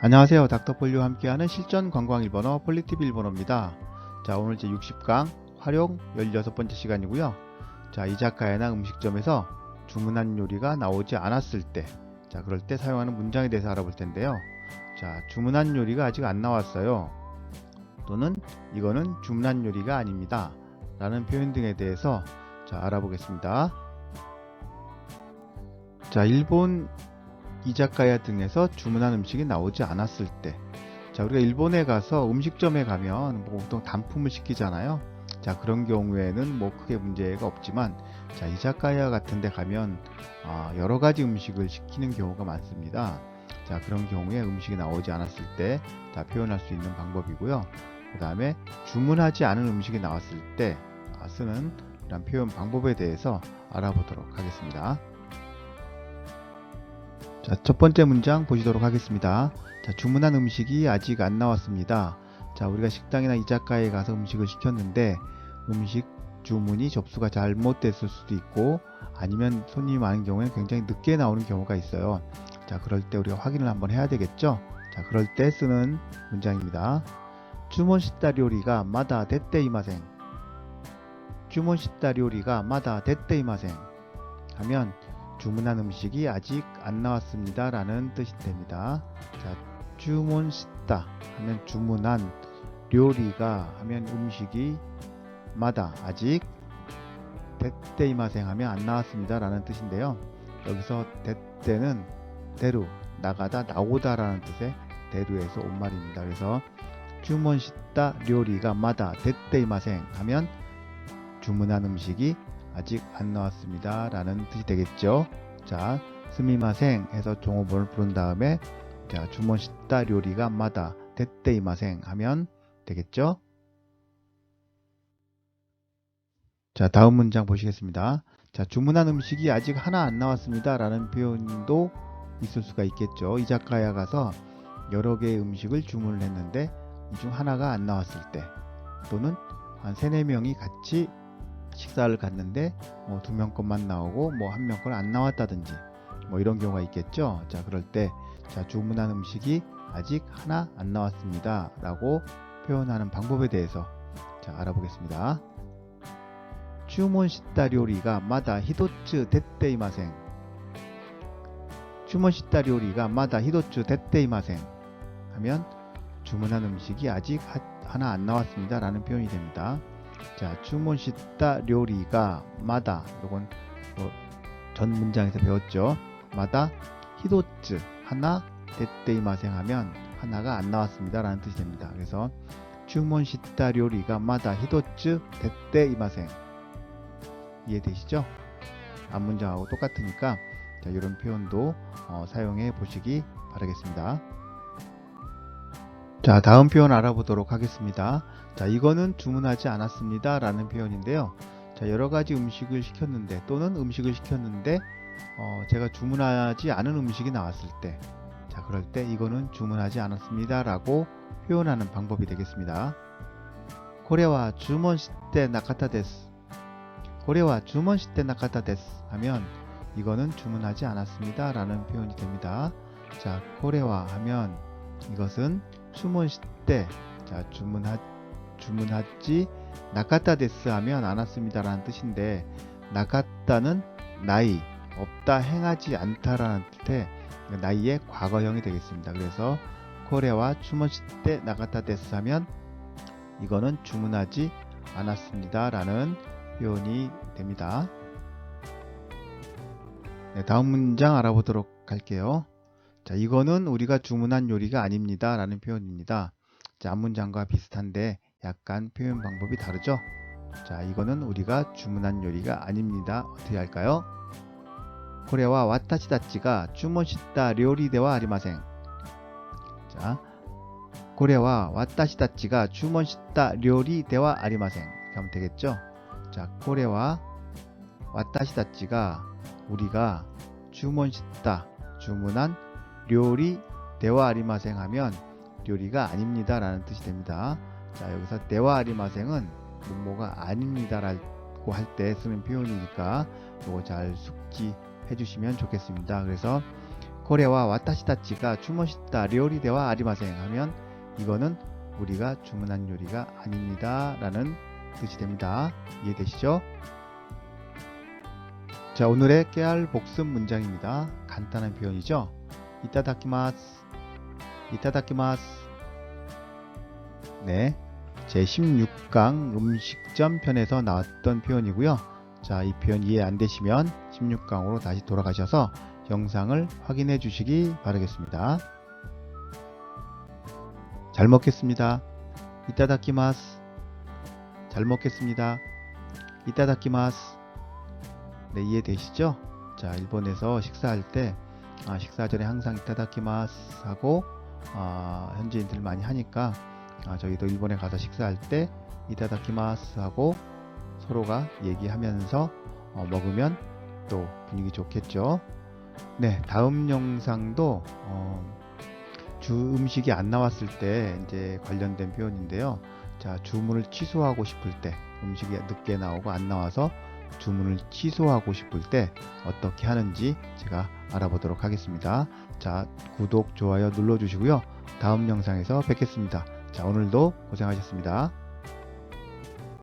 안녕하세요. 닥터폴리와 함께하는 실전 관광 일본어 폴리티브 일본어입니다. 자, 오늘 제 60강 활용 16번째 시간이고요. 자, 이자카야나 음식점에서 주문한 요리가 나오지 않았을 때, 자, 그럴 때 사용하는 문장에 대해서 알아볼 텐데요. 자, 주문한 요리가 아직 안 나왔어요. 또는 이거는 주문한 요리가 아닙니다. 라는 표현 등에 대해서 자, 알아보겠습니다. 자, 일본 이자카야 등에서 주문한 음식이 나오지 않았을 때. 자, 우리가 일본에 가서 음식점에 가면 뭐 보통 단품을 시키잖아요. 자, 그런 경우에는 뭐 크게 문제가 없지만, 자, 이자카야 같은 데 가면, 아, 여러 가지 음식을 시키는 경우가 많습니다. 자, 그런 경우에 음식이 나오지 않았을 때, 자, 표현할 수 있는 방법이고요. 그 다음에 주문하지 않은 음식이 나왔을 때, 아, 쓰는 이런 표현 방법에 대해서 알아보도록 하겠습니다. 자, 첫 번째 문장 보시도록 하겠습니다. 자, 주문한 음식이 아직 안 나왔습니다. 자, 우리가 식당이나 이자카야에 가서 음식을 시켰는데 음식 주문이 접수가 잘못됐을 수도 있고 아니면 손님이 많은 경우에는 굉장히 늦게 나오는 경우가 있어요. 자, 그럴 때 우리가 확인을 한번 해야 되겠죠? 자, 그럴 때 쓰는 문장입니다. 주문 시다 요리가 마다 됐대 이마생. 주문 시다 요리가 마다 됐대 이마생. 하면 주문한 음식이 아직 안 나왔습니다. 라는 뜻이 됩니다. 자, 주문 시다 하면 주문한 요리가 하면 음식이 마다 아직 데때이마생 하면 안 나왔습니다. 라는 뜻인데요. 여기서 데때는 대루 나가다 나오다 라는 뜻의 대루에서 온 말입니다. 그래서 주문 시다 요리가 마다 데때이마생 하면 주문한 음식이 아직 안 나왔습니다. 라는 뜻이 되겠죠. 자, 스미마생 해서 종업원을 부른 다음에 자, 주문 시다 요리가 마다 데때이마생 하면 되겠죠. 자, 다음 문장 보시겠습니다. 자, 주문한 음식이 아직 하나 안 나왔습니다. 라는 표현도 있을 수가 있겠죠. 이자카야 가서 여러 개의 음식을 주문을 했는데 이 중 하나가 안 나왔을 때 또는 한 세네 명이 같이 식사를 갔는데 뭐 두 명 것만 나오고 뭐 한 명 건 안 나왔다든지 뭐 이런 경우가 있겠죠. 자, 그럴 때 자, 주문한 음식이 아직 하나 안 나왔습니다. 라고 표현하는 방법에 대해서 자, 알아보겠습니다. 주문 시다 요리가 마다 히도츠 데떼이마생 주문 시다 요리가 마다 히도츠 데떼이마생 하면 주문한 음식이 아직 하, 하나 안 나왔습니다. 라는 표현이 됩니다. 자, 주문 시다 요리가 마다 요건 뭐 전 문장에서 배웠죠. 마다 히도츠 하나 데떼이 마생 하면 하나가 안 나왔습니다. 라는 뜻이 됩니다. 그래서 주문 시다 요리가 마다 히도츠 데떼이 마생 이해되시죠? 앞 문장하고 똑같으니까 자, 이런 표현도 어, 사용해 보시기 바라겠습니다. 자, 다음 표현 알아보도록 하겠습니다. 자, 이거는 주문하지 않았습니다. 라는 표현인데요. 자, 여러 가지 음식을 시켰는데 또는 음식을 시켰는데 어, 제가 주문하지 않은 음식이 나왔을 때 자, 그럴 때 이거는 주문하지 않았습니다. 라고 표현하는 방법이 되겠습니다. 고래와 주문 시때 나카타 데스. 고래와 주문 시때 나카타 데스 하면 이거는 주문하지 않았습니다. 라는 표현이 됩니다. 자, 고래와 하면 이것은 주문 시때 자, 주문하 주문하지 나카타 데스 하면 안 왔습니다. 라는 뜻인데 나카타는 나이 없다 행하지 않다라는 뜻의 나이의 과거형이 되겠습니다. 그래서 코레와 주문 시때 나카타 데스 하면 이거는 주문하지 않았습니다. 라는 표현이 됩니다. 네, 다음 문장 알아보도록 할게요. 자, 이거는 우리가 주문한 요리가 아닙니다. 라는 표현입니다. 자, 앞 문장과 비슷한데 약간 표현 방법이 다르죠? 자, 이거는 우리가 주문한 요리가 아닙니다. 어떻게 할까요? 코레와 와타시다치가 주문시다 요리대와 아리마생. 자, 고래와 와타시다치가 주문시다 요리대와 아리마생. 하면 되겠죠? 자, 고래와 와타시다치가 우리가 주문시다 주문한 요리 대와 아리마생 하면 요리가 아닙니다 라는 뜻이 됩니다. 자 여기서 대와 아리마생은 뭐뭐가 아닙니다 라고 할 때 쓰는 표현이니까 요거 잘 숙지해 주시면 좋겠습니다. 그래서 고래와 와타시다치가 주머시다 료리대와 아리마생 하면 이거는 우리가 주문한 요리가 아닙니다 라는 뜻이 됩니다. 이해되시죠? 자 오늘의 깨알 복습 문장입니다. 간단한 표현이죠. 이타다키마스 네, 제 16강 음식점 편에서 나왔던 표현이고요. 자, 이 표현 이해 안 되시면 16강으로 다시 돌아가셔서 영상을 확인해 주시기 바라겠습니다. 잘 먹겠습니다. 이따다키마스. 잘 먹겠습니다. 이따다키마스. 네, 이해되시죠? 자, 일본에서 식사할 때 아, 식사 전에 항상 이따다키마스 하고 아, 현지인들 많이 하니까 아, 저희도 일본에 가서 식사할 때 이타다키마스 하고 서로가 얘기하면서 어, 먹으면 또 분위기 좋겠죠. 네, 다음 영상도 어, 주 음식이 안 나왔을 때 이제 관련된 표현인데요. 자, 주문을 취소하고 싶을 때 음식이 늦게 나오고 안 나와서 주문을 취소하고 싶을 때 어떻게 하는지 제가 알아보도록 하겠습니다. 자, 구독, 좋아요 눌러주시고요. 다음 영상에서 뵙겠습니다. 자, 오늘도 고생하셨습니다.